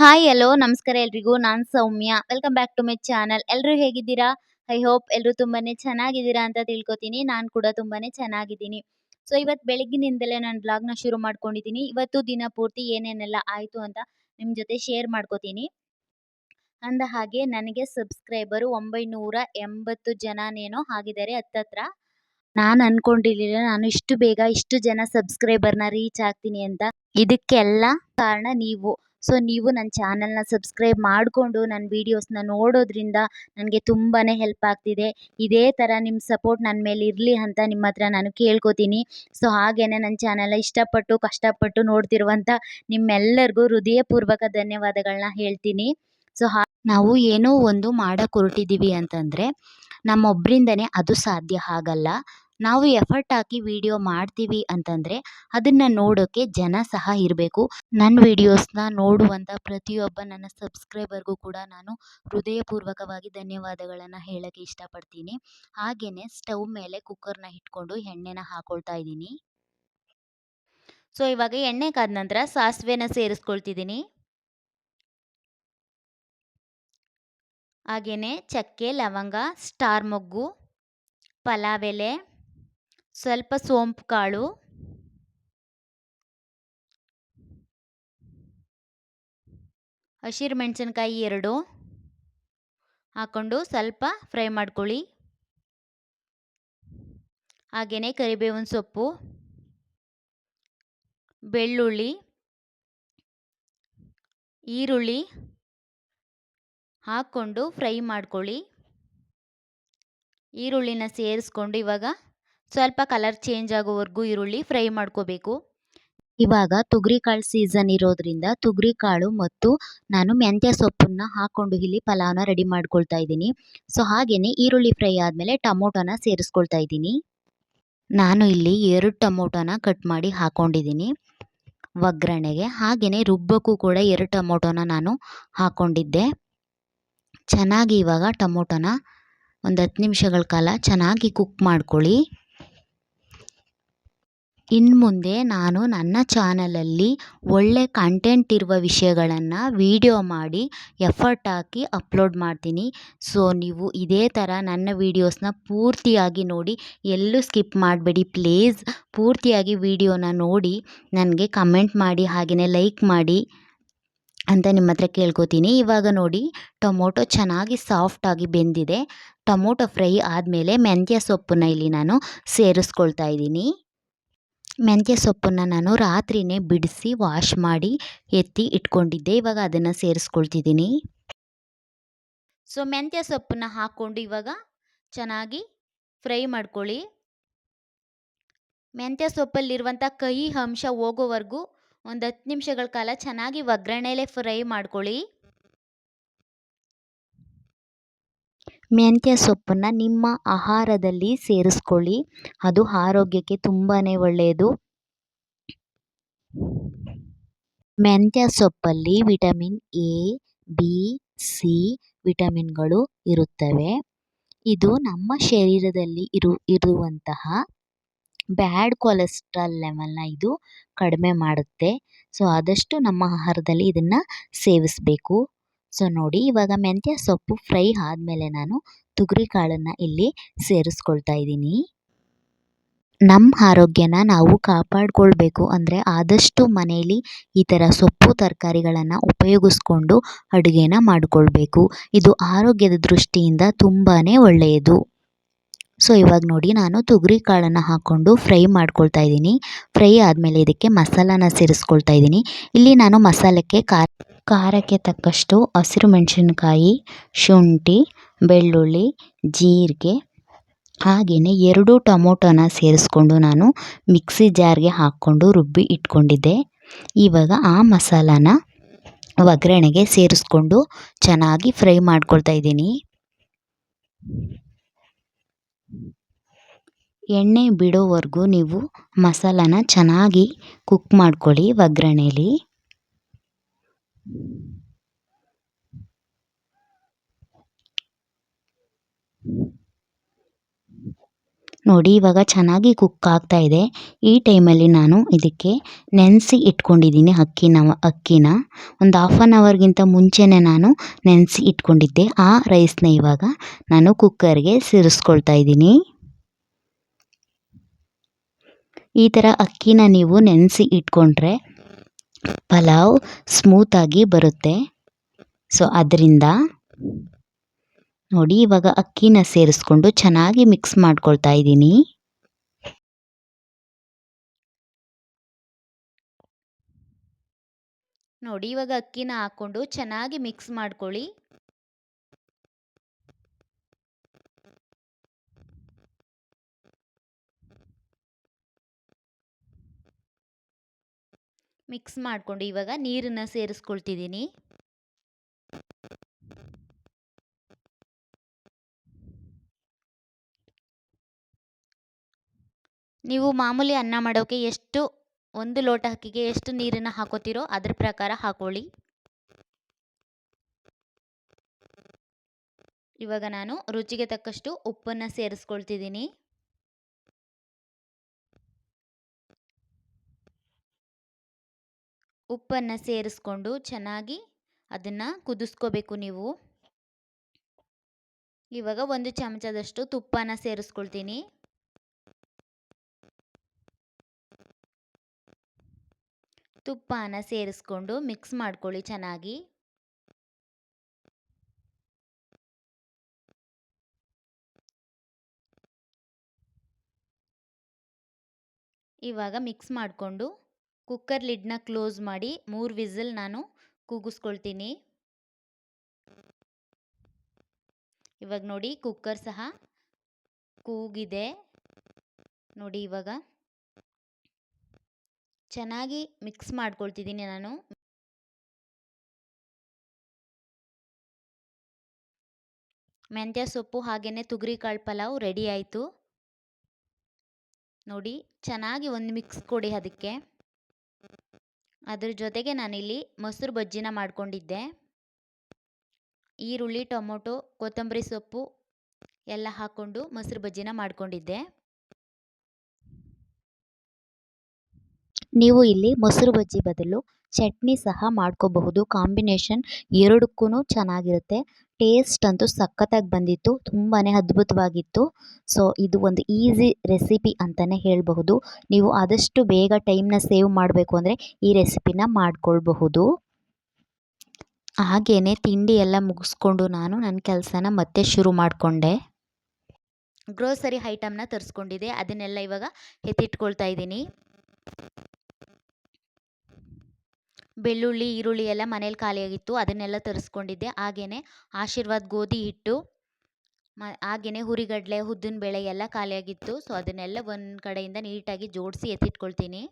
Hi hello ನಮಸ್ಕಾರ ಎಲ್ರಿಗೂ. ನಾನು Soumya. Welcome back to my channel ಎಲ್ಲರೂ ಹೇಗಿದ್ದೀರಾ? ಐ ಹೋಪ್ ಎಲ್ಲರೂ ತುಂಬಾನೇ ಚೆನ್ನಾಗಿದ್ದೀರಾ ಅಂತ ತಿಳ್ಕೊತೀನಿ. ನಾನು ಕೂಡ ತುಂಬಾನೇ ಚೆನ್ನಾಗಿದ್ದೀನಿ. ಸೊ ಇವತ್ತು ಬೆಳಗ್ಗಿನಿಂದಲೇ ನಾನು ಬ್ಲಾಗ್ನ ಶುರು ಮಾಡ್ಕೊಂಡಿದ್ದೀನಿ. ಇವತ್ತು ದಿನ ಪೂರ್ತಿ ಏನೇನೆಲ್ಲ ಆಯಿತು ಅಂತ ನಿಮ್ಮ ಜೊತೆ ಶೇರ್ ಮಾಡ್ಕೋತೀನಿ. ಅಂದ ಹಾಗೆ ನನಗೆ ಸಬ್ಸ್ಕ್ರೈಬರು ಒಂಬೈನೂರ ಎಂಬತ್ತು ಜನನೇನೋ ಆಗಿದ್ದಾರೆ ಹತ್ತತ್ರ. ನಾನು ಅನ್ಕೊಂಡಿರ್ಲಿಲ್ಲ. ನಾನು ಇಷ್ಟು ಬೇಗ ಇಷ್ಟು ಜನ ಸಬ್ಸ್ಕ್ರೈಬರ್ನ ರೀಚ್ ಆಗ್ತೀನಿ ಅಂತ. ಇದಕ್ಕೆಲ್ಲ ಕಾರಣ ನೀವು. ಸೊ ನೀವು ನನ್ನ ಚಾನಲ್ನ ಸಬ್ಸ್ಕ್ರೈಬ್ ಮಾಡಿಕೊಂಡು ನನ್ನ ವೀಡಿಯೋಸ್ನ ನೋಡೋದ್ರಿಂದ ನನಗೆ ತುಂಬಾ ಹೆಲ್ಪ್ ಆಗ್ತಿದೆ. ಇದೇ ಥರ ನಿಮ್ಮ ಸಪೋರ್ಟ್ ನನ್ನ ಮೇಲೆ ಇರಲಿ ಅಂತ ನಿಮ್ಮ ಹತ್ರ ನಾನು ಕೇಳ್ಕೊತೀನಿ. ಸೊ ಹಾಗೇ ನನ್ನ ಚಾನಲ್ನ ಇಷ್ಟಪಟ್ಟು ಕಷ್ಟಪಟ್ಟು ನೋಡ್ತಿರುವಂಥ ನಿಮ್ಮೆಲ್ಲರಿಗೂ ಹೃದಯಪೂರ್ವಕ ಧನ್ಯವಾದಗಳನ್ನ ಹೇಳ್ತೀನಿ. ಸೊ ಹಾ, ನಾವು ಏನೋ ಒಂದು ಮಾಡಕ್ಕೆ ಹೊರಟಿದ್ದೀವಿ ಅಂತಂದರೆ ನಮ್ಮೊಬ್ಬರಿಂದನೇ ಅದು ಸಾಧ್ಯ ಆಗಲ್ಲ. ನಾವು ಎಫರ್ಟ್ ಹಾಕಿ ವಿಡಿಯೋ ಮಾಡ್ತೀವಿ ಅಂತಂದರೆ ಅದನ್ನು ನೋಡೋಕ್ಕೆ ಜನ ಸಹ ಇರಬೇಕು. ನನ್ನ ವಿಡಿಯೋಸ್ನ ನೋಡುವಂಥ ಪ್ರತಿಯೊಬ್ಬ ನನ್ನ ಸಬ್ಸ್ಕ್ರೈಬರ್ಗೂ ಕೂಡ ನಾನು ಹೃದಯಪೂರ್ವಕವಾಗಿ ಧನ್ಯವಾದಗಳನ್ನು ಹೇಳೋಕ್ಕೆ ಇಷ್ಟಪಡ್ತೀನಿ. ಹಾಗೆಯೇ ಸ್ಟವ್ ಮೇಲೆ ಕುಕ್ಕರ್ನ ಇಟ್ಕೊಂಡು ಎಣ್ಣೆನ ಹಾಕೊಳ್ತಾ ಇದ್ದೀನಿ. ಸೊ, ಇವಾಗ ಎಣ್ಣೆ ಕಾದ ನಂತರ ಸಾಸಿವೆನ ಸೇರಿಸ್ಕೊಳ್ತಿದ್ದೀನಿ. ಹಾಗೆಯೇ ಚಕ್ಕೆ, ಲವಂಗ, ಸ್ಟಾರ್ ಮೊಗ್ಗು, ಪಲಾವ್ ಸ್ವಲ್ಪ ಸೋಂಪು ಕಾಳು. ಹಸಿರು ಮೆಣಸಿನ್ಕಾಯಿ ಎರಡು. ಹಾಕ್ಕೊಂಡು ಸ್ವಲ್ಪ ಫ್ರೈ ಮಾಡ್ಕೊಳ್ಳಿ. ಹಾಗೆಯೇ ಕರಿಬೇವಿನ ಸೊಪ್ಪು. ಬೆಳ್ಳುಳ್ಳಿ. ಈರುಳ್ಳಿ. ಹಾಕ್ಕೊಂಡು ಫ್ರೈ ಮಾಡ್ಕೊಳ್ಳಿ. ಈರುಳ್ಳಿನ ಸೇರಿಸ್ಕೊಂಡು ಇವಾಗ ಸ್ವಲ್ಪ ಕಲರ್ ಚೇಂಜ್ ಆಗೋವರೆಗೂ ಈರುಳ್ಳಿ ಫ್ರೈ ಮಾಡ್ಕೋಬೇಕು. ಇವಾಗ ತೊಗರಿಕಾಳು ಸೀಸನ್ ಇರೋದ್ರಿಂದ ತೊಗರಿಕಾಳು ಮತ್ತು ನಾನು ಮೆಂತ್ಯ ಸೊಪ್ಪನ್ನು ಹಾಕ್ಕೊಂಡು ಇಲ್ಲಿ ಪಲಾವ್ನ ರೆಡಿ ಮಾಡ್ಕೊಳ್ತಾ ಇದ್ದೀನಿ. ಸೊ ಹಾಗೆಯೇ ಈರುಳ್ಳಿ ಫ್ರೈ ಆದಮೇಲೆ ಟೊಮೊಟೊನ ಸೇರಿಸ್ಕೊಳ್ತಾ ಇದ್ದೀನಿ. ನಾನು ಇಲ್ಲಿ ಎರಡು ಟೊಮೊಟೊನ ಕಟ್ ಮಾಡಿ ಹಾಕ್ಕೊಂಡಿದ್ದೀನಿ ಒಗ್ಗರಣೆಗೆ ಹಾಗೆಯೇ ರುಬ್ಬಕ್ಕೂ ಕೂಡ ಎರಡು ಟೊಮೊಟೊನ ನಾನು ಹಾಕ್ಕೊಂಡಿದ್ದೆ ಚೆನ್ನಾಗಿ ಇವಾಗ ಟೊಮೊಟೊನ ಒಂದು ಹತ್ತು ನಿಮಿಷಗಳ ಕಾಲ ಚೆನ್ನಾಗಿ ಕುಕ್ ಮಾಡ್ಕೊಳ್ಳಿ. ಇನ್ನು ಮುಂದೆ ನಾನು ನನ್ನ ಚಾನಲಲ್ಲಿ ಒಳ್ಳೆ ಕಂಟೆಂಟ್ ಇರುವ ವಿಷಯಗಳನ್ನು ವೀಡಿಯೋ ಮಾಡಿ ಎಫರ್ಟ್ ಹಾಕಿ ಅಪ್ಲೋಡ್ ಮಾಡ್ತೀನಿ. ಸೊ ನೀವು ಇದೇ ಥರ ನನ್ನ ವೀಡಿಯೋಸ್ನ ಪೂರ್ತಿಯಾಗಿ ನೋಡಿ, ಎಲ್ಲೂ ಸ್ಕಿಪ್ ಮಾಡಬೇಡಿ ಪ್ಲೀಸ್ ಪೂರ್ತಿಯಾಗಿ ವೀಡಿಯೋನ ನೋಡಿ, ನನಗೆ ಕಮೆಂಟ್ ಮಾಡಿ ಹಾಗೆಯೇ ಲೈಕ್ ಮಾಡಿ ಅಂತ ನಿಮ್ಮ ಹತ್ರ ಕೇಳ್ಕೊತೀನಿ. ಇವಾಗ ನೋಡಿ, ಟೊಮೊಟೊ ಚೆನ್ನಾಗಿ ಸಾಫ್ಟಾಗಿ ಬೆಂದಿದೆ. ಟೊಮೊಟೊ ಫ್ರೈ ಆದಮೇಲೆ ಮೆಂತ್ಯ ಸೊಪ್ಪನ್ನ ಇಲ್ಲಿ ನಾನು ಸೇರಿಸ್ಕೊಳ್ತಾ ಇದ್ದೀನಿ. ಮೆಂತ್ಯ ಸೊಪ್ಪನ್ನು ನಾನು ರಾತ್ರಿಯೇ ಬಿಡಿಸಿ ವಾಶ್ ಮಾಡಿ ಎತ್ತಿ ಇಟ್ಕೊಂಡಿದ್ದೆ. ಇವಾಗ ಅದನ್ನು ಸೇರಿಸ್ಕೊಳ್ತಿದ್ದೀನಿ. ಸೊ ಮೆಂತ್ಯ ಸೊಪ್ಪನ್ನು ಹಾಕ್ಕೊಂಡು ಇವಾಗ ಚೆನ್ನಾಗಿ ಫ್ರೈ ಮಾಡ್ಕೊಳ್ಳಿ. ಮೆಂತ್ಯ ಸೊಪ್ಪಲ್ಲಿರುವಂಥ ಕಹಿ ಅಂಶ ಹೋಗೋವರೆಗೂ ಒಂದು ಹತ್ತು ನಿಮಿಷಗಳ ಕಾಲ ಚೆನ್ನಾಗಿ ಒಗ್ಗರಣೆಲೆ ಫ್ರೈ ಮಾಡ್ಕೊಳ್ಳಿ. ಮೆಂತ್ಯ ಸೊಪ್ಪನ್ನು ನಿಮ್ಮ ಆಹಾರದಲ್ಲಿ ಸೇರಿಸ್ಕೊಳ್ಳಿ. ಅದು ಆರೋಗ್ಯಕ್ಕೆ ತುಂಬಾ ಒಳ್ಳೆಯದು. ಮೆಂತ್ಯ ಸೊಪ್ಪಲ್ಲಿ ವಿಟಮಿನ್ ಎ, ಬಿ, ಸಿ ವಿಟಮಿನ್ಗಳು ಇರುತ್ತವೆ. ಇದು ನಮ್ಮ ಶರೀರದಲ್ಲಿ ಇರು, ಇರುವಂತಹ ಬ್ಯಾಡ್ ಕೊಲೆಸ್ಟ್ರಾಲ್ ಲೆವೆಲ್ನ ಇದು ಕಡಿಮೆ ಮಾಡುತ್ತೆ. ಸೊ, ಆದಷ್ಟು ನಮ್ಮ ಆಹಾರದಲ್ಲಿ ಇದನ್ನು ಸೇವಿಸಬೇಕು. ಸೊ ನೋಡಿ, ಇವಾಗ ಮೆಂತ್ಯ ಸೊಪ್ಪು ಫ್ರೈ ಆದಮೇಲೆ ನಾನು ತುಗರಿ ಕಾಳನ್ನು ಇಲ್ಲಿ ಸೇರಿಸ್ಕೊಳ್ತಾ ಇದ್ದೀನಿ. ನಮ್ಮ ಆರೋಗ್ಯನ ನಾವು ಕಾಪಾಡಿಕೊಳ್ಬೇಕು ಅಂದರೆ ಆದಷ್ಟು ಮನೆಯಲ್ಲಿ ಈ ಥರ ಸೊಪ್ಪು ತರಕಾರಿಗಳನ್ನು ಉಪಯೋಗಿಸ್ಕೊಂಡು ಅಡುಗೆನ ಮಾಡಿಕೊಳ್ಬೇಕು. ಇದು ಆರೋಗ್ಯದ ದೃಷ್ಟಿಯಿಂದ ತುಂಬಾ ಒಳ್ಳೆಯದು. ಸೊ ಇವಾಗ ನೋಡಿ ನಾನು ತೊಗರಿ ಕಾಳನ್ನು ಹಾಕ್ಕೊಂಡು ಫ್ರೈ ಮಾಡ್ಕೊಳ್ತಾ ಇದ್ದೀನಿ. ಫ್ರೈ ಆದಮೇಲೆ ಇದಕ್ಕೆ ಮಸಾಲಾನ ಸೇರಿಸ್ಕೊಳ್ತಾ ಇದ್ದೀನಿ. ಇಲ್ಲಿ ನಾನು ಮಸಾಲಕ್ಕೆ ಖಾರ ಖಾರಕ್ಕೆ ತಕ್ಕಷ್ಟು ಹಸಿರು ಮೆಣಸಿನ್ಕಾಯಿ, ಶುಂಠಿ, ಬೆಳ್ಳುಳ್ಳಿ, ಜೀರಿಗೆ ಹಾಗೆಯೇ ಎರಡು ಟೊಮೊಟೊನ ಸೇರಿಸ್ಕೊಂಡು ನಾನು ಮಿಕ್ಸಿ ಜಾರ್ಗೆ ಹಾಕ್ಕೊಂಡು ರುಬ್ಬಿ ಇಟ್ಕೊಂಡಿದ್ದೆ. ಇವಾಗ ಆ ಮಸಾಲಾನ ಒಗ್ಗರಣೆಗೆ ಸೇರಿಸ್ಕೊಂಡು ಚೆನ್ನಾಗಿ ಫ್ರೈ ಮಾಡ್ಕೊಳ್ತಾ ಇದ್ದೀನಿ. ಎಣ್ಣೆ ಬಿಡೋವರೆಗೂ ನೀವು ಮಸಾಲಾನ ಚೆನ್ನಾಗಿ ಕುಕ್ ಮಾಡ್ಕೊಳ್ಳಿ ಒಗ್ಗರಣೆಲಿ. ನೋಡಿ ಇವಾಗ ಚೆನ್ನಾಗಿ ಕುಕ್ ಆಗ್ತಾ ಇದೆ. ಈ ಟೈಮಲ್ಲಿ ನಾನು ಇದಕ್ಕೆ ನೆನೆಸಿ ಇಟ್ಕೊಂಡಿದ್ದೀನಿ ಅಕ್ಕಿನ ಅಕ್ಕಿನ. ಒಂದು ಹಾಫ್ ಆನ್ ಅವರ್ಗಿಂತ ಮುಂಚೆನೇ ನಾನು ನೆನೆಸಿ ಇಟ್ಕೊಂಡಿದ್ದೆ. ಆ ರೈಸ್ನ ಇವಾಗ ನಾನು ಕುಕ್ಕರ್ಗೆ ಸೇರಿಸ್ಕೊಳ್ತಾ ಇದ್ದೀನಿ. ಈ ಥರ ಅಕ್ಕಿನ ನೀವು ನೆನೆಸಿ ಇಟ್ಕೊಂಡ್ರೆ ಪಲಾವ್ ಸ್ಮೂತಾಗಿ ಬರುತ್ತೆ. ಸೊ ಅದರಿಂದ ನೋಡಿ ಇವಾಗ ಅಕ್ಕಿನ ಸೇರಿಸ್ಕೊಂಡು ಚೆನ್ನಾಗಿ ಮಿಕ್ಸ್ ಮಾಡ್ಕೊಳ್ತಾ ಇದ್ದೀನಿ. ನೋಡಿ ಇವಾಗ ಅಕ್ಕಿನ ಹಾಕ್ಕೊಂಡು ಚೆನ್ನಾಗಿ ಮಿಕ್ಸ್ ಮಾಡ್ಕೊಳ್ಳಿ. ಮಿಕ್ಸ್ ಮಾಡಿಕೊಂಡು ಇವಾಗ ನೀರನ್ನು ಸೇರಿಸ್ಕೊಳ್ತಿದ್ದೀನಿ. ನೀವು ಮಾಮೂಲಿ ಅನ್ನ ಮಾಡೋಕ್ಕೆ ಎಷ್ಟು, ಒಂದು ಲೋಟ ಅಕ್ಕಿಗೆ ಎಷ್ಟು ನೀರನ್ನು ಹಾಕೋತೀರೋ ಅದ್ರ ಪ್ರಕಾರ ಹಾಕೊಳ್ಳಿ. ಇವಾಗ ನಾನು ರುಚಿಗೆ ತಕ್ಕಷ್ಟು ಉಪ್ಪನ್ನು ಸೇರಿಸ್ಕೊಳ್ತಿದ್ದೀನಿ. ಉಪ್ಪನ್ನು ಸೇರಿಸ್ಕೊಂಡು ಚೆನ್ನಾಗಿ ಅದನ್ನು ಕುದಿಸ್ಕೋಬೇಕು ನೀವು. ಇವಾಗ ಒಂದು ಚಮಚದಷ್ಟು ತುಪ್ಪನ ಸೇರಿಸ್ಕೊಳ್ತೀನಿ. ತುಪ್ಪನ ಸೇರಿಸ್ಕೊಂಡು ಮಿಕ್ಸ್ ಮಾಡ್ಕೊಳ್ಳಿ ಚೆನ್ನಾಗಿ. ಇವಾಗ ಮಿಕ್ಸ್ ಮಾಡಿಕೊಂಡು ಕುಕ್ಕರ್ ಲಿಡ್ನ ಕ್ಲೋಸ್ ಮಾಡಿ ಮೂರು ವಿಸಿಲ್ ನಾನು ಕೂಗಿಸ್ಕೊಳ್ತೀನಿ. ಇವಾಗ ನೋಡಿ ಕುಕ್ಕರ್ ಸಹ ಕೂಗಿದೆ. ನೋಡಿ ಇವಾಗ. ಚೆನ್ನಾಗಿ ಮಿಕ್ಸ್ ಮಾಡ್ಕೊಳ್ತಿದ್ದೀನಿ ನಾನು. ಮೆಂತ್ಯ ಸೊಪ್ಪು ಹಾಗೆಯೇ ತುಗರಿಕಾಳು ಪಲಾವ್ ರೆಡಿ ಆಯಿತು. ನೋಡಿ ಚೆನ್ನಾಗಿ ಒಂದು ಮಿಕ್ಸ್ ಕೊಡಿ ಅದಕ್ಕೆ. ಅದ್ರ ಜೊತೆಗೆ ನಾನಿಲ್ಲಿ ಮೊಸರು ಬಜ್ಜಿನ ಮಾಡಿಕೊಂಡಿದ್ದೆ. ಈರುಳ್ಳಿ, ಟೊಮೊಟೊ, ಕೊತ್ತಂಬರಿ ಸೊಪ್ಪು ಎಲ್ಲ ಹಾಕ್ಕೊಂಡು ಮೊಸರು ಬಜ್ಜಿನ ಮಾಡಿಕೊಂಡಿದ್ದೆ. ನೀವು ಇಲ್ಲಿ ಮೊಸರು ಬಜ್ಜಿ ಬದಲು ಚಟ್ನಿ ಸಹ ಮಾಡ್ಕೋಬಹುದು. ಕಾಂಬಿನೇಷನ್ ಎರಡಕ್ಕೂ ಚೆನ್ನಾಗಿರುತ್ತೆ. ಟೇಸ್ಟ್ ಅಂತೂ ಸಖತ್ತಾಗಿ ಬಂದಿತ್ತು ತುಂಬಾ ಅದ್ಭುತವಾಗಿತ್ತು. ಸೊ ಇದು ಒಂದು ಈಸಿ ರೆಸಿಪಿ ಅಂತಲೇ ಹೇಳಬಹುದು. ನೀವು ಆದಷ್ಟು ಬೇಗ ಟೈಮ್ನ ಸೇವ್ ಮಾಡಬೇಕು ಅಂದರೆ ಈ ರೆಸಿಪಿನ ಮಾಡಿಕೊಳ್ಬಹುದು. ಹಾಗೆಯೇ ತಿಂಡಿ ಎಲ್ಲ ಮುಗಿಸ್ಕೊಂಡು ನಾನು ನನ್ನ ಕೆಲಸನ ಮತ್ತೆ ಶುರು ಮಾಡಿಕೊಂಡೆ. ಗ್ರೋಸರಿ ಐಟಮ್ನ ತರಿಸ್ಕೊಂಡಿದ್ದೆ, ಅದನ್ನೆಲ್ಲ ಇವಾಗ ಎತ್ತಿಟ್ಕೊಳ್ತಾ ಇದ್ದೀನಿ. ಬೆಳ್ಳುಳ್ಳಿ, ಈರುಳ್ಳಿ ಎಲ್ಲ ಮನೇಲಿ ಖಾಲಿಯಾಗಿತ್ತು, ಅದನ್ನೆಲ್ಲ ತರಿಸ್ಕೊಂಡಿದ್ದೆ. ಹಾಗೆಯೇ ಆಶೀರ್ವಾದ್ ಗೋಧಿ ಹಿಟ್ಟು, ಮ ಹಾಗೆಯೇ ಹುರಿಗಡಲೆ, ಉದ್ದಿನ ಬೇಳೆ ಎಲ್ಲ ಖಾಲಿಯಾಗಿತ್ತು. ಸೊ ಅದನ್ನೆಲ್ಲ ಒಂದು ಕಡೆಯಿಂದ ನೀಟಾಗಿ ಜೋಡಿಸಿ ಎತ್ತಿಟ್ಕೊಳ್ತೀನಿ.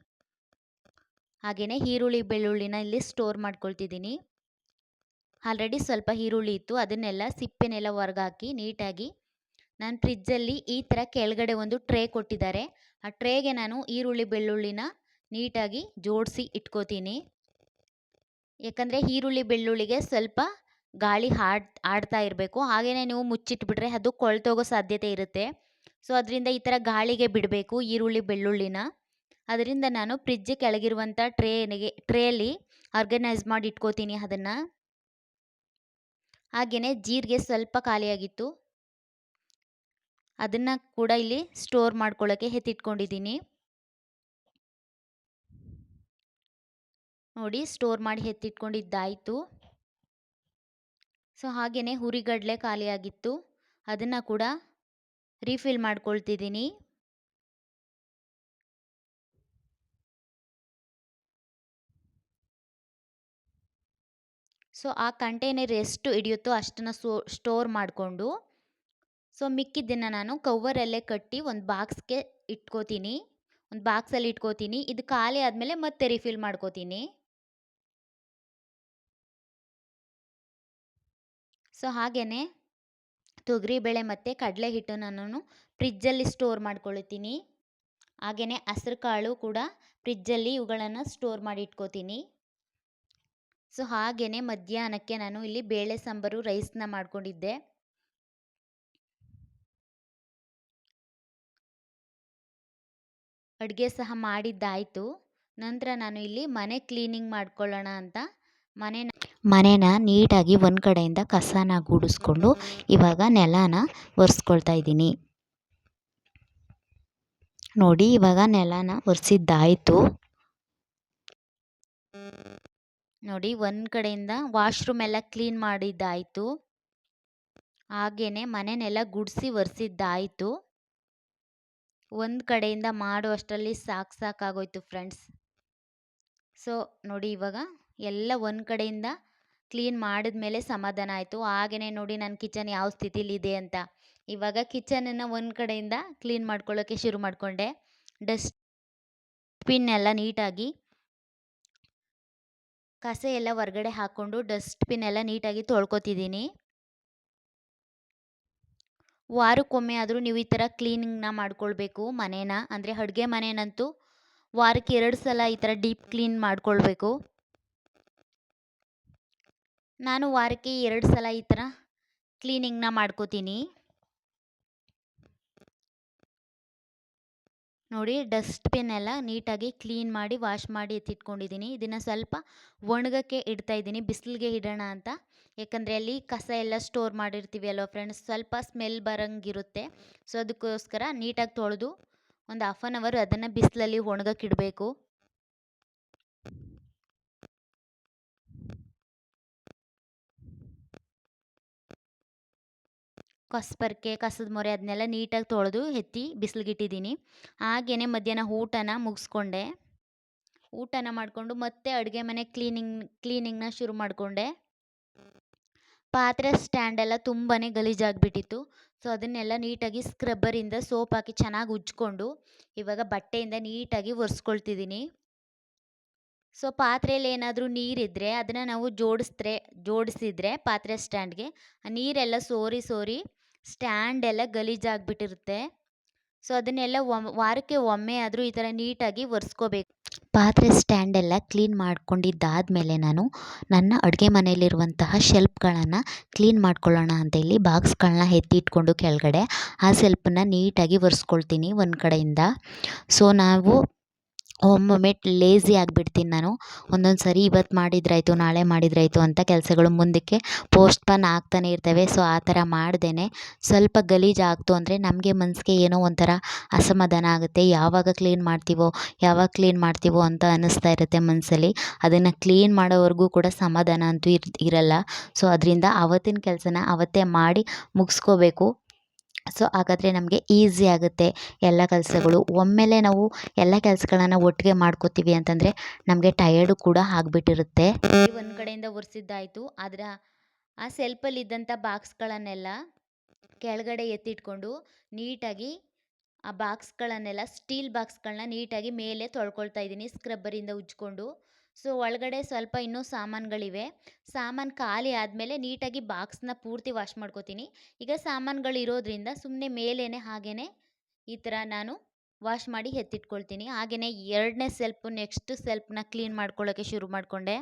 ಹಾಗೆಯೇ ಈರುಳ್ಳಿ, ಬೆಳ್ಳುಳ್ಳಿನ ಇಲ್ಲಿ ಸ್ಟೋರ್ ಮಾಡ್ಕೊಳ್ತಿದ್ದೀನಿ. ಆಲ್ರೆಡಿ ಸ್ವಲ್ಪ ಈರುಳ್ಳಿ ಇತ್ತು. ಅದನ್ನೆಲ್ಲ ಸಿಪ್ಪೆನೆಲ್ಲ ಹೊರಗಾಕಿ ನೀಟಾಗಿ ನಾನು ಫ್ರಿಜ್ಜಲ್ಲಿ ಈ ಥರ ಕೆಳಗಡೆ ಒಂದು ಟ್ರೇ ಕೊಟ್ಟಿದ್ದಾರೆ. ಆ ಟ್ರೇಗೆ ನಾನು ಈರುಳ್ಳಿ, ಬೆಳ್ಳುಳ್ಳಿನ ನೀಟಾಗಿ ಜೋಡಿಸಿ ಇಟ್ಕೋತೀನಿ. ಯಾಕಂದರೆ ಈರುಳ್ಳಿ ಬೆಳ್ಳುಳ್ಳಿಗೆ ಸ್ವಲ್ಪ ಗಾಳಿ ಹಾಡ್, ಆಡ್ತಾ ಇರಬೇಕು. ಹಾಗೆಯೇ ನೀವು ಮುಚ್ಚಿಟ್ಬಿಟ್ರೆ ಅದು ಕೊಳ್ತೋಗೋ ಸಾಧ್ಯತೆ ಇರುತ್ತೆ. ಸೊ ಅದರಿಂದ ಈ ಥರ ಗಾಳಿಗೆ ಬಿಡಬೇಕು ಈರುಳ್ಳಿ ಬೆಳ್ಳುಳ್ಳಿನ. ಅದರಿಂದ ನಾನು ಫ್ರಿಜ್ಜ್ ಕೆಳಗಿರುವಂಥ ಟ್ರೇನಿಗೆ ಟ್ರೇಯಲ್ಲಿ ಆರ್ಗನೈಸ್ ಮಾಡಿ ಇಟ್ಕೋತೀನಿ ಅದನ್ನು. ಹಾಗೆಯೇ ಜೀರಿಗೆ ಸ್ವಲ್ಪ ಖಾಲಿಯಾಗಿತ್ತು. ಅದನ್ನು ಕೂಡ ಇಲ್ಲಿ ಸ್ಟೋರ್ ಮಾಡ್ಕೊಳ್ಳೋಕ್ಕೆ ಎತ್ತಿಟ್ಕೊಂಡಿದ್ದೀನಿ. ನೋಡಿ ಸ್ಟೋರ್ ಮಾಡಿ ಎತ್ತಿಟ್ಕೊಂಡಿದ್ದಾಯಿತು. ಸೊ ಹಾಗೆಯೇ ಹುರಿಗಡಲೆ ಖಾಲಿಯಾಗಿತ್ತು. ಅದನ್ನು ಕೂಡ ರೀಫಿಲ್ ಮಾಡ್ಕೊಳ್ತಿದ್ದೀನಿ. ಸೊ ಆ ಕಂಟೈನರ್ ಎಷ್ಟು ಹಿಡಿಯುತ್ತೋ ಅಷ್ಟನ್ನು ಸೋ ಸ್ಟೋರ್ ಮಾಡಿಕೊಂಡು ಸೊ ಮಿಕ್ಕಿದ್ದನ್ನು ನಾನು ಕವರಲ್ಲೇ ಕಟ್ಟಿ ಒಂದು ಬಾಕ್ಸ್ಗೆ ಇಟ್ಕೋತೀನಿ. ಒಂದು ಬಾಕ್ಸಲ್ಲಿ ಇಟ್ಕೋತೀನಿ. ಇದು ಖಾಲಿ ಆದಮೇಲೆ ಮತ್ತೆ ರಿಫಿಲ್ ಮಾಡ್ಕೋತೀನಿ. ಸೊ ಹಾಗೆಯೇ ತೊಗರಿಬೇಳೆ ಮತ್ತು ಕಡಲೆ ಹಿಟ್ಟು ನಾನು ಫ್ರಿಜ್ಜಲ್ಲಿ ಸ್ಟೋರ್ ಮಾಡ್ಕೊಳ್ತೀನಿ. ಹಾಗೆಯೇ ಹಸ್ರು ಕಾಳು ಕೂಡ ಫ್ರಿಜ್ಜಲ್ಲಿ ಇವುಗಳನ್ನು ಸ್ಟೋರ್ ಮಾಡಿ ಇಟ್ಕೋತೀನಿ ಸೊ ಹಾಗೆಯೇ ಮಧ್ಯಾಹ್ನಕ್ಕೆ ನಾನು ಇಲ್ಲಿ ಬೇಳೆ ಸಾಂಬಾರು, ರೈಸ್ನ ಮಾಡ್ಕೊಂಡಿದ್ದೆ. ಅಡುಗೆ ಸಹ ಮಾಡಿದ್ದಾಯಿತು. ನಂತರ ನಾನು ಇಲ್ಲಿ ಮನೆ ಕ್ಲೀನಿಂಗ್ ಮಾಡ್ಕೊಳ್ಳೋಣ ಅಂತ ಮನೆನ ಮನೆನ ನೀಟಾಗಿ ಒಂದು ಕಡೆಯಿಂದ ಕಸನ ಗೂಡಿಸ್ಕೊಂಡು ಇವಾಗ ನೆಲನ ಒರೆಸ್ಕೊಳ್ತಾ ಇದ್ದೀನಿ. ನೋಡಿ, ಇವಾಗ ನೆಲನ ಒರೆಸಿದ್ದಾಯಿತು. ನೋಡಿ, ಒಂದು ಕಡೆಯಿಂದ ವಾಶ್ರೂಮ್ ಎಲ್ಲ ಕ್ಲೀನ್ ಮಾಡಿದ್ದಾಯಿತು. ಹಾಗೆಯೇ ಮನೆನೆಲ್ಲ ಗುಡಿಸಿ ಒರೆಸಿದ್ದಾಯಿತು. ಒಂದು ಕಡೆಯಿಂದ ಮಾಡುವಷ್ಟರಲ್ಲಿ ಸಾಕು ಸಾಕಾಗೋಯ್ತು ಫ್ರೆಂಡ್ಸ್. ಸೊ, ನೋಡಿ, ಇವಾಗ ಎಲ್ಲ ಒಂದು ಕಡೆಯಿಂದ ಕ್ಲೀನ್ ಮಾಡಿದ್ಮೇಲೆ ಸಮಾಧಾನ ಆಯಿತು. ಹಾಗೆಯೇ ನೋಡಿ ನನ್ನ ಕಿಚನ್ ಯಾವ ಸ್ಥಿತಿಲಿದೆ ಅಂತ. ಇವಾಗ ಕಿಚನನ್ನು ಒಂದು ಕಡೆಯಿಂದ ಕ್ಲೀನ್ ಮಾಡ್ಕೊಳ್ಳೋಕ್ಕೆ ಶುರು ಮಾಡಿಕೊಂಡೆ. ಡಸ್ಟ್ಬಿನ್ ಎಲ್ಲ ನೀಟಾಗಿ ಕಸ ಎಲ್ಲ ಹೊರ್ಗಡೆ ಹಾಕ್ಕೊಂಡು ಡಸ್ಟ್ಬಿನ್ ಎಲ್ಲ ನೀಟಾಗಿ ತೊಳ್ಕೊತಿದ್ದೀನಿ. ವಾರಕ್ಕೊಮ್ಮೆ ಆದರೂ ನೀವು ಈ ಥರ ಕ್ಲೀನಿಂಗ್ನ ಮಾಡ್ಕೊಳ್ಬೇಕು ಮನೇನ. ಅಂದರೆ ಅಡುಗೆ ಮನೇನಂತೂ ವಾರಕ್ಕೆ ಎರಡು ಸಲ ಈ ಥರ ಡೀಪ್ ಕ್ಲೀನ್ ಮಾಡ್ಕೊಳ್ಬೇಕು. ನಾನು ವಾರಕ್ಕೆ ಎರಡು ಸಲ ಈ ಥರ ಕ್ಲೀನಿಂಗ್ನ ಮಾಡ್ಕೋತೀನಿ. ನೋಡಿ ಡಸ್ಟ್ಬಿನ್ ಎಲ್ಲ ನೀಟಾಗಿ ಕ್ಲೀನ್ ಮಾಡಿ, ವಾಶ್ ಮಾಡಿ ಎತ್ತಿಟ್ಕೊಂಡಿದ್ದೀನಿ. ಇದನ್ನು ಸ್ವಲ್ಪ ಒಣಗಕ್ಕೆ ಇಡ್ತಾ ಇದ್ದೀನಿ. ಬಿಸಿಲಿಗೆ ಇಡೋಣ ಅಂತ. ಯಾಕಂದರೆ ಅಲ್ಲಿ ಕಸ ಎಲ್ಲ ಸ್ಟೋರ್ ಮಾಡಿರ್ತೀವಿ ಅಲ್ವ ಫ್ರೆಂಡ್ಸ್? ಸ್ವಲ್ಪ ಸ್ಮೆಲ್ ಬರೋಂಗಿರುತ್ತೆ. ಸೊ, ಅದಕ್ಕೋಸ್ಕರ ನೀಟಾಗಿ ತೊಳೆದು ಒಂದು ಹಾಫ್ ಆನ್ ಅವರ್ ಅದನ್ನು ಬಿಸಿಲಲ್ಲಿ ಒಣಗಕ್ಕೆ ಇಡಬೇಕು. ಕಸಬರ್ಕೆ, ಕಸದ ಮೊರೆ ಅದನ್ನೆಲ್ಲ ನೀಟಾಗಿ ತೊಳೆದು ಎತ್ತಿ ಬಿಸಿಲಿಗಿಟ್ಟಿದ್ದೀನಿ. ಹಾಗೆಯೇ ಮಧ್ಯಾಹ್ನ ಊಟನ ಮುಗಿಸ್ಕೊಂಡೆ. ಊಟನ ಮಾಡಿಕೊಂಡು ಮತ್ತೆ ಅಡುಗೆ ಮನೆ ಕ್ಲೀನಿಂಗ್, ಕ್ಲೀನಿಂಗ್ನ ಶುರು ಮಾಡಿಕೊಂಡೆ. ಪಾತ್ರೆ ಸ್ಟ್ಯಾಂಡೆಲ್ಲ ತುಂಬಾ ಗಲೀಜಾಗಿಬಿಟ್ಟಿತ್ತು. ಸೊ, ಅದನ್ನೆಲ್ಲ ನೀಟಾಗಿ ಸ್ಕ್ರಬ್ಬರಿಂದ ಸೋಪ್ ಹಾಕಿ ಚೆನ್ನಾಗಿ ಉಜ್ಕೊಂಡು ಇವಾಗ ಬಟ್ಟೆಯಿಂದ ನೀಟಾಗಿ ಒರೆಸ್ಕೊಳ್ತಿದ್ದೀನಿ. ಸೊ, ಪಾತ್ರೆಯಲ್ಲಿ ಏನಾದರೂ ನೀರಿದ್ದರೆ ಅದನ್ನು ನಾವು ಜೋಡಿಸಿದ್ರೆ ಜೋಡಿಸಿದ್ರೆ ಪಾತ್ರೆ ಸ್ಟ್ಯಾಂಡ್ಗೆ ಆ ನೀರೆಲ್ಲ ಸೋರಿ ಸೋರಿ ಸ್ಟ್ಯಾಂಡ್ ಎಲ್ಲ ಗಲೀಜಾಗಿಬಿಟ್ಟಿರುತ್ತೆ ಸೊ, ಅದನ್ನೆಲ್ಲ ವಾರಕ್ಕೆ ಒಮ್ಮೆ ಆದರೂ ಈ ಥರ ನೀಟಾಗಿ ಒರೆಸ್ಕೋಬೇಕು. ಪಾತ್ರೆ ಸ್ಟ್ಯಾಂಡೆಲ್ಲ ಕ್ಲೀನ್ ಮಾಡ್ಕೊಂಡಿದ್ದಾದಮೇಲೆ ನಾನು ನನ್ನ ಅಡುಗೆ ಮನೆಯಲ್ಲಿರುವಂತಹ ಶೆಲ್ಫ್ಗಳನ್ನು ಕ್ಲೀನ್ ಮಾಡ್ಕೊಳ್ಳೋಣ ಅಂತ ಹೇಳಿ ಬಾಕ್ಸ್ಗಳನ್ನ ಎತ್ತಿಟ್ಕೊಂಡು ಕೆಳಗಡೆ ಆ ಸೆಲ್ಫನ್ನ ನೀಟಾಗಿ ಒರೆಸ್ಕೊಳ್ತೀನಿ ಒಂದು ಕಡೆಯಿಂದ. ಸೊ, ನಾವು ಒಮ್ಮೊಮ್ಮೆ ಲೇಝಿ ಆಗಿಬಿಡ್ತೀನಿ ನಾನು. ಒಂದೊಂದು ಸರಿ ಇವತ್ತು ಮಾಡಿದ್ರಾಯ್ತು, ನಾಳೆ ಮಾಡಿದ್ರಾಯ್ತು ಅಂತ ಕೆಲಸಗಳು ಮುಂದಕ್ಕೆ ಪೋಸ್ಟ್ಪನ್ ಆಗ್ತಾನೆ ಇರ್ತವೆ. ಸೊ ಆ ಥರ ಮಾಡ್ದೇ ಸ್ವಲ್ಪ ಗಲೀಜು ಆಗ್ತು ಅಂದರೆ ನಮಗೆ ಮನಸ್ಸಿಗೆ ಏನೋ ಒಂಥರ ಅಸಮಾಧಾನ ಆಗುತ್ತೆ. ಯಾವಾಗ ಕ್ಲೀನ್ ಮಾಡ್ತೀವೋ, ಯಾವಾಗ ಕ್ಲೀನ್ ಮಾಡ್ತೀವೋ ಅಂತ ಅನ್ನಿಸ್ತಾ ಇರುತ್ತೆ ಮನಸ್ಸಲ್ಲಿ ಅದನ್ನು ಕ್ಲೀನ್ ಮಾಡೋವರೆಗೂ ಕೂಡ ಸಮಾಧಾನ ಅಂತೂ ಇರ್, ಇರಲ್ಲ. ಸೊ ಅದರಿಂದ ಆವತ್ತಿನ ಕೆಲಸನ ಅವತ್ತೇ ಮಾಡಿ ಮುಗಿಸ್ಕೋಬೇಕು. ಸೊ ಹಾಗಾದರೆ ನಮಗೆ ಈಸಿ ಆಗುತ್ತೆ ಎಲ್ಲ ಕೆಲಸಗಳು. ಒಮ್ಮೆಲೆ ನಾವು ಎಲ್ಲ ಕೆಲಸಗಳನ್ನ ಒಟ್ಟಿಗೆ ಮಾಡ್ಕೋತೀವಿ ಅಂತಂದರೆ ನಮಗೆ ಟಯರ್ಡು ಕೂಡ ಆಗಿಬಿಟ್ಟಿರುತ್ತೆ. ಒಂದು ಕಡೆಯಿಂದ ಒರೆಸಿದ್ದಾಯಿತು ಅದರ ಆ ಸೆಲ್ಫಲ್ಲಿದ್ದಂಥ ಬಾಕ್ಸ್ಗಳನ್ನೆಲ್ಲ ಕೆಳಗಡೆ ಎತ್ತಿಟ್ಕೊಂಡು ನೀಟಾಗಿ ಆ ಬಾಕ್ಸ್ಗಳನ್ನೆಲ್ಲ ಸ್ಟೀಲ್ ಬಾಕ್ಸ್ಗಳನ್ನ ನೀಟಾಗಿ ಮೇಲೆ ತೊಳ್ಕೊಳ್ತಾ ಇದ್ದೀನಿ ಸ್ಕ್ರಬ್ಬರಿಂದ ಉಜ್ಕೊಂಡು. ಸೊ, ಒಳಗಡೆ ಸ್ವಲ್ಪ ಇನ್ನೂ ಸಾಮಾನುಗಳಿವೆ. ಸಾಮಾನು ಖಾಲಿ ಆದಮೇಲೆ ನೀಟಾಗಿ ಬಾಕ್ಸ್ನ ಪೂರ್ತಿ ವಾಶ್ ಮಾಡ್ಕೋತೀನಿ. ಈಗ ಸಾಮಾನುಗಳು ಇರೋದ್ರಿಂದ ಸುಮ್ಮನೆ ಮೇಲೇ ಹಾಗೇ ಈ ಥರ ನಾನು ವಾಶ್ ಮಾಡಿ ಎತ್ತಿಟ್ಕೊಳ್ತೀನಿ. ಹಾಗೆಯೇ ಎರಡನೇ ಸೆಲ್ಫು, ನೆಕ್ಸ್ಟ್ ಸೆಲ್ಫ್ನ ಕ್ಲೀನ್ ಮಾಡ್ಕೊಳ್ಳೋಕ್ಕೆ ಶುರು ಮಾಡಿಕೊಂಡೆ.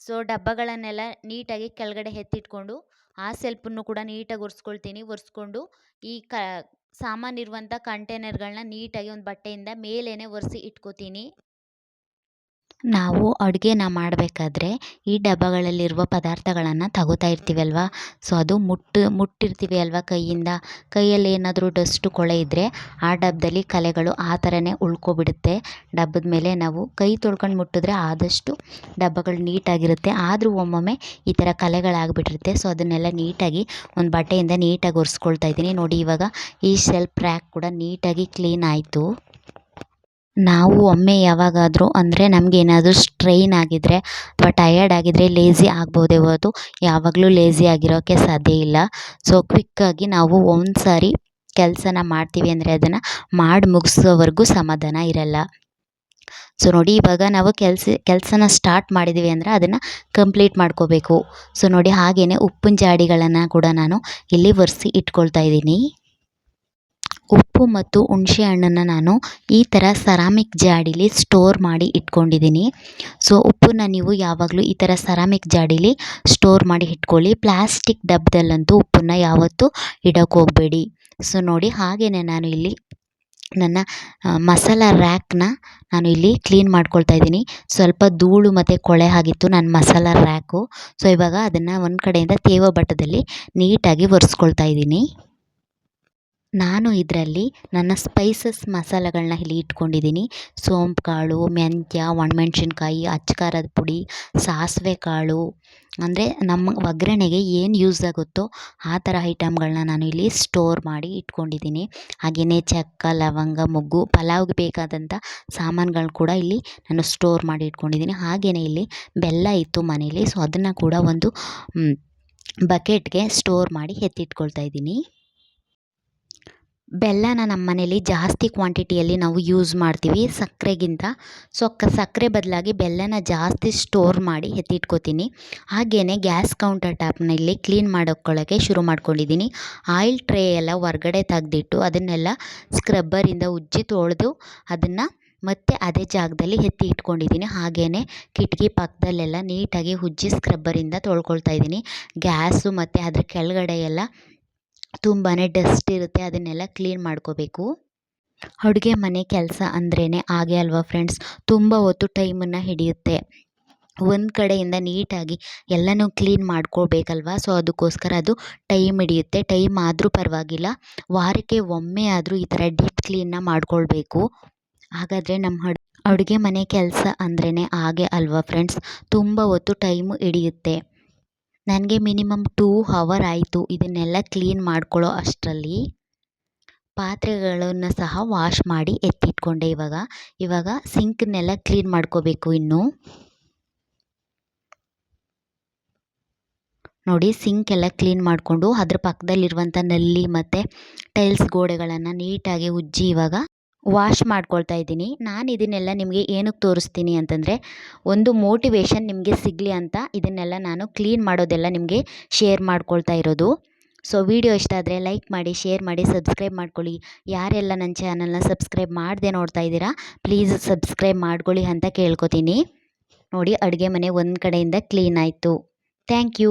ಸೊ, ಡಬ್ಬಗಳನ್ನೆಲ್ಲ ನೀಟಾಗಿ ಕೆಳಗಡೆ ಎತ್ತಿಟ್ಕೊಂಡು ಆ ಸೆಲ್ಫನ್ನು ಕೂಡ ನೀಟಾಗಿ ಒರೆಸ್ಕೊಳ್ತೀನಿ. ಒರೆಸ್ಕೊಂಡು ಈ ಕ, ಸಾಮಾನಿರುವಂಥ ಕಂಟೈನರ್ಗಳನ್ನ ನೀಟಾಗಿ ಒಂದು ಬಟ್ಟೆಯಿಂದ ಮೇಲೇ ಒರೆಸಿ ಇಟ್ಕೋತೀನಿ. ನಾವು ಅಡುಗೆನ ಮಾಡಬೇಕಾದ್ರೆ ಈ ಡಬ್ಬಗಳಲ್ಲಿರುವ ಪದಾರ್ಥಗಳನ್ನು ತಗೋತಾ ಇರ್ತೀವಲ್ವ? ಸೊ ಅದು ಮುಟ್ಟು, ಮುಟ್ಟಿರ್ತೀವಿ ಅಲ್ವಾ ಕೈಯಿಂದ? ಕೈಯಲ್ಲಿ ಏನಾದರೂ ಡಸ್ಟು ಕೊಳೆ ಇದ್ದರೆ ಆ ಡಬ್ಬದಲ್ಲಿ ಕಲೆಗಳು ಆ ಥರನೇ ಉಳ್ಕೊಬಿಡುತ್ತೆ. ಡಬ್ಬದ ಮೇಲೆ ನಾವು ಕೈ ತೊಳ್ಕೊಂಡು ಮುಟ್ಟಿದ್ರೆ ಆದಷ್ಟು ಡಬ್ಬಗಳು ನೀಟಾಗಿರುತ್ತೆ. ಆದರೂ ಒಮ್ಮೊಮ್ಮೆ ಈ ಥರ ಕಲೆಗಳಾಗ್ಬಿಟ್ಟಿರುತ್ತೆ. ಸೊ ಅದನ್ನೆಲ್ಲ ನೀಟಾಗಿ ಒಂದು ಬಟ್ಟೆಯಿಂದ ನೀಟಾಗಿ ಒರೆಸ್ಕೊಳ್ತಾ ಇದ್ದೀನಿ. ನೋಡಿ, ಇವಾಗ ಈ ಶೆಲ್ಫ್ ರ್ಯಾಕ್ ಕೂಡ ನೀಟಾಗಿ ಕ್ಲೀನ್ ಆಯಿತು. ನಾವು ಒಮ್ಮೆ ಯಾವಾಗಾದರೂ ಅಂದರೆ ನಮಗೇನಾದರೂ ಸ್ಟ್ರೈನ್ ಆಗಿದ್ದರೆ ಅಥವಾ ಟಯರ್ಡ್ ಆಗಿದ್ದರೆ ಲೇಝಿ ಆಗ್ಬೋದೇ ಹೊರತು ಯಾವಾಗಲೂ ಲೇಝಿ ಆಗಿರೋಕ್ಕೆ ಸಾಧ್ಯ ಇಲ್ಲ. ಸೊ ಕ್ವಿಕ್ಕಾಗಿ ನಾವು ಒಂದು ಸಾರಿ ಕೆಲಸನ ಮಾಡ್ತೀವಿ ಅಂದರೆ ಅದನ್ನು ಮಾಡಿ ಮುಗಿಸೋವರೆಗೂ ಸಮಾಧಾನ ಇರಲ್ಲ. ಸೊ ನೋಡಿ ಇವಾಗ ನಾವು ಕೆಲಸ, ಕೆಲಸನ ಸ್ಟಾರ್ಟ್ ಮಾಡಿದ್ದೀವಿ ಅಂದರೆ ಅದನ್ನು ಕಂಪ್ಲೀಟ್ ಮಾಡ್ಕೋಬೇಕು. ಸೊ ನೋಡಿ ಹಾಗೆಯೇ ಉಪ್ಪಿನ ಜಾಡಿಗಳನ್ನು ಕೂಡ ನಾನು ಇಲ್ಲಿ ಒರೆಸಿ ಇಟ್ಕೊಳ್ತಾ ಇದ್ದೀನಿ. ಉಪ್ಪು ಮತ್ತು ಹುಣಸೆ ಹಣ್ಣನ್ನು ನಾನು ಈ ಥರ ಸರಾಮಿಕ್ ಜಾಡಿಲಿ ಸ್ಟೋರ್ ಮಾಡಿ ಇಟ್ಕೊಂಡಿದ್ದೀನಿ. ಸೊ ಉಪ್ಪನ್ನು ನೀವು ಯಾವಾಗಲೂ ಈ ಥರ ಸರಾಮಿಕ್ ಜಾಡಿಲಿ ಸ್ಟೋರ್ ಮಾಡಿ ಇಟ್ಕೊಳ್ಳಿ. ಪ್ಲಾಸ್ಟಿಕ್ ಡಬ್ಬದಲ್ಲಂತೂ ಉಪ್ಪನ್ನು ಯಾವತ್ತೂ ಇಡೋಕ್ಕೆ ಹೋಗಬೇಡಿ. ಸೊ ನೋಡಿ ಹಾಗೆಯೇ ನಾನು ಇಲ್ಲಿ ನನ್ನ ಮಸಾಲ ರ್ಯಾಕ್ನ ನಾನು ಇಲ್ಲಿ ಕ್ಲೀನ್ ಮಾಡ್ಕೊಳ್ತಾ ಇದ್ದೀನಿ. ಸ್ವಲ್ಪ ಧೂಳು ಮತ್ತು ಕೊಳೆ ಆಗಿತ್ತು ನನ್ನ ಮಸಾಲ ರ್ಯಾಕು ಸೊ ಇವಾಗ ಅದನ್ನು ಒಂದು ಕಡೆಯಿಂದ ತೇವ ಬಟ್ಟದಲ್ಲಿ ನೀಟಾಗಿ ಒರೆಸ್ಕೊಳ್ತಾ ಇದ್ದೀನಿ. ನಾನು ಇದರಲ್ಲಿ ನನ್ನ ಸ್ಪೈಸಸ್ ಮಸಾಲೆಗಳನ್ನ ಇಲ್ಲಿ ಇಟ್ಕೊಂಡಿದ್ದೀನಿ. ಸೋಂಪು ಕಾಳು, ಮೆಂತ್ಯ, ಒಣಮೆಣ್ಸಿನ್ಕಾಯಿ ಅಚ್ಚ ಖಾರದ ಪುಡಿ, ಸಾಸಿವೆ ಕಾಳು. ಅಂದರೆ ನಮ್ಮ ಒಗ್ಗರಣೆಗೆ ಏನು ಯೂಸ್ ಆಗುತ್ತೋ ಆ ಥರ ಐಟಮ್ಗಳನ್ನ ನಾನು ಇಲ್ಲಿ ಸ್ಟೋರ್ ಮಾಡಿ ಇಟ್ಕೊಂಡಿದ್ದೀನಿ. ಹಾಗೆಯೇ ಚಕ್ಕ, ಲವಂಗ, ಮೊಗ್ಗು, ಪಲಾವ್ಗೆ ಬೇಕಾದಂಥ ಸಾಮಾನುಗಳು ಕೂಡ ಇಲ್ಲಿ ನಾನು ಸ್ಟೋರ್ ಮಾಡಿ ಇಟ್ಕೊಂಡಿದ್ದೀನಿ. ಹಾಗೆಯೇ ಇಲ್ಲಿ ಬೆಲ್ಲ ಇತ್ತು ಮನೇಲಿ, ಸೊ ಅದನ್ನು ಕೂಡ ಒಂದು ಬಕೆಟ್ಗೆ ಸ್ಟೋರ್ ಮಾಡಿ ಎತ್ತಿಟ್ಕೊಳ್ತಾ ಇದ್ದೀನಿ. ಬೆಲ್ಲನ ನಮ್ಮ ಮನೇಲಿ ಜಾಸ್ತಿ ಕ್ವಾಂಟಿಟಿಯಲ್ಲಿ ನಾವು ಯೂಸ್ ಮಾಡ್ತೀವಿ ಸಕ್ಕರೆಗಿಂತ. ಸೊ ಕ ಸಕ್ಕರೆ ಬದಲಾಗಿ ಬೆಲ್ಲನ ಜಾಸ್ತಿ ಸ್ಟೋರ್ ಮಾಡಿ ಎತ್ತಿಟ್ಕೋತೀನಿ. ಹಾಗೆಯೇ ಗ್ಯಾಸ್ ಕೌಂಟರ್ ಟ್ಯಾಪ್ನಲ್ಲಿ ಇಲ್ಲಿ ಕ್ಲೀನ್ ಮಾಡ್ಕೊಳ್ಳೋಕ್ಕೆ ಶುರು ಮಾಡ್ಕೊಂಡಿದ್ದೀನಿ. ಆಯಿಲ್ ಟ್ರೇ ಎಲ್ಲ ಹೊರಗಡೆ ತೆಗೆದಿಟ್ಟು ಅದನ್ನೆಲ್ಲ ಸ್ಕ್ರಬ್ಬರಿಂದ ಉಜ್ಜಿ ತೊಳೆದು ಅದನ್ನು ಮತ್ತೆ ಅದೇ ಜಾಗದಲ್ಲಿ ಎತ್ತಿ ಇಟ್ಕೊಂಡಿದ್ದೀನಿ. ಹಾಗೆಯೇ ಕಿಟಕಿ ಪಕ್ಕದಲ್ಲೆಲ್ಲ ನೀಟಾಗಿ ಉಜ್ಜಿ ಸ್ಕ್ರಬ್ಬರಿಂದ ತೊಳ್ಕೊಳ್ತಾ ಇದ್ದೀನಿ. ಗ್ಯಾಸು ಮತ್ತು ಅದ್ರ ಕೆಳಗಡೆ ಎಲ್ಲ ತುಂಬಾ ಡಸ್ಟ್ ಇರುತ್ತೆ, ಅದನ್ನೆಲ್ಲ ಕ್ಲೀನ್ ಮಾಡ್ಕೋಬೇಕು. ಅಡುಗೆ ಮನೆ ಕೆಲಸ ಅಂದ್ರೇ ಹಾಗೆ ಅಲ್ವಾ ಫ್ರೆಂಡ್ಸ್ ತುಂಬ ಹೊತ್ತು ಟೈಮನ್ನು ಹಿಡಿಯುತ್ತೆ. ಒಂದು ಕಡೆಯಿಂದ ನೀಟಾಗಿ ಎಲ್ಲನೂ ಕ್ಲೀನ್ ಮಾಡ್ಕೊಳ್ಬೇಕಲ್ವ? ಸೊ ಅದಕ್ಕೋಸ್ಕರ ಅದು ಟೈಮ್ ಹಿಡಿಯುತ್ತೆ. ಟೈಮ್ ಆದರೂ ಪರವಾಗಿಲ್ಲ. ವಾರಕ್ಕೆ ಒಮ್ಮೆ ಆದರೂ ಈ ಥರ ಡೀಪ್ ಕ್ಲೀನ್ನ ಮಾಡ್ಕೊಳ್ಬೇಕು. ಹಾಗಾದರೆ ನಮ್ಮ ಅಡ್, ಅಡುಗೆ ಮನೆ ಕೆಲಸ ಅಂದ್ರೇ ಹಾಗೆ ಅಲ್ವಾ ಫ್ರೆಂಡ್ಸ್ ತುಂಬ ಹೊತ್ತು ಟೈಮು ಹಿಡಿಯುತ್ತೆ. ನನಗೆ ಮಿನಿಮಮ್ ಟೂ ಹವರ್ ಆಯಿತು, ಇದನ್ನೆಲ್ಲ ಕ್ಲೀನ್ ಮಾಡ್ಕೊಳ್ಳೋ ಅಷ್ಟರಲ್ಲಿ. ಪಾತ್ರೆಗಳನ್ನು ಸಹ ವಾಶ್ ಮಾಡಿ ಎತ್ತಿಟ್ಕೊಂಡೆ ಇವಾಗ. ಇವಾಗ ಸಿಂಕ್ನೆಲ್ಲ ಕ್ಲೀನ್ ಮಾಡ್ಕೋಬೇಕು ಇನ್ನು. ನೋಡಿ ಸಿಂಕ್ ಎಲ್ಲ ಕ್ಲೀನ್ ಮಾಡಿಕೊಂಡು ಅದ್ರ ಪಕ್ಕದಲ್ಲಿರುವಂಥ ನಲ್ಲಿ ಮತ್ತು ಟೈಲ್ಸ್ ಗೋಡೆಗಳನ್ನು ನೀಟಾಗಿ ಉಜ್ಜಿ ಇವಾಗ ವಾಶ್ ಮಾಡ್ಕೊಳ್ತಾ ಇದ್ದೀನಿ. ನಾನು ಇದನ್ನೆಲ್ಲ ನಿಮಗೆ ಏನಕ್ಕೆ ತೋರಿಸ್ತೀನಿ ಅಂತಂದರೆ, ಒಂದು ಮೋಟಿವೇಶನ್ ನಿಮಗೆ ಸಿಗಲಿ ಅಂತ ಇದನ್ನೆಲ್ಲ ನಾನು ಕ್ಲೀನ್ ಮಾಡೋದೆಲ್ಲ ನಿಮಗೆ ಶೇರ್ ಮಾಡ್ಕೊಳ್ತಾ ಇರೋದು. ಸೊ ವಿಡಿಯೋ ಇಷ್ಟ ಆದರೆ ಲೈಕ್ ಮಾಡಿ ಶೇರ್ ಮಾಡಿ ಸಬ್ಸ್ಕ್ರೈಬ್ ಮಾಡ್ಕೊಳ್ಳಿ. ಯಾರೆಲ್ಲ ನನ್ನ ಚಾನಲ್ನ ಸಬ್ಸ್ಕ್ರೈಬ್ ಮಾಡದೆ ನೋಡ್ತಾ ಇದ್ದೀರಾ ಪ್ಲೀಸ್ ಸಬ್ಸ್ಕ್ರೈಬ್ ಮಾಡ್ಕೊಳ್ಳಿ ಅಂತ ಕೇಳ್ಕೊತೀನಿ. ನೋಡಿ, ಅಡುಗೆ ಮನೆ ಒಂದು ಕಡೆಯಿಂದ ಕ್ಲೀನ್ ಆಯಿತು. Thank you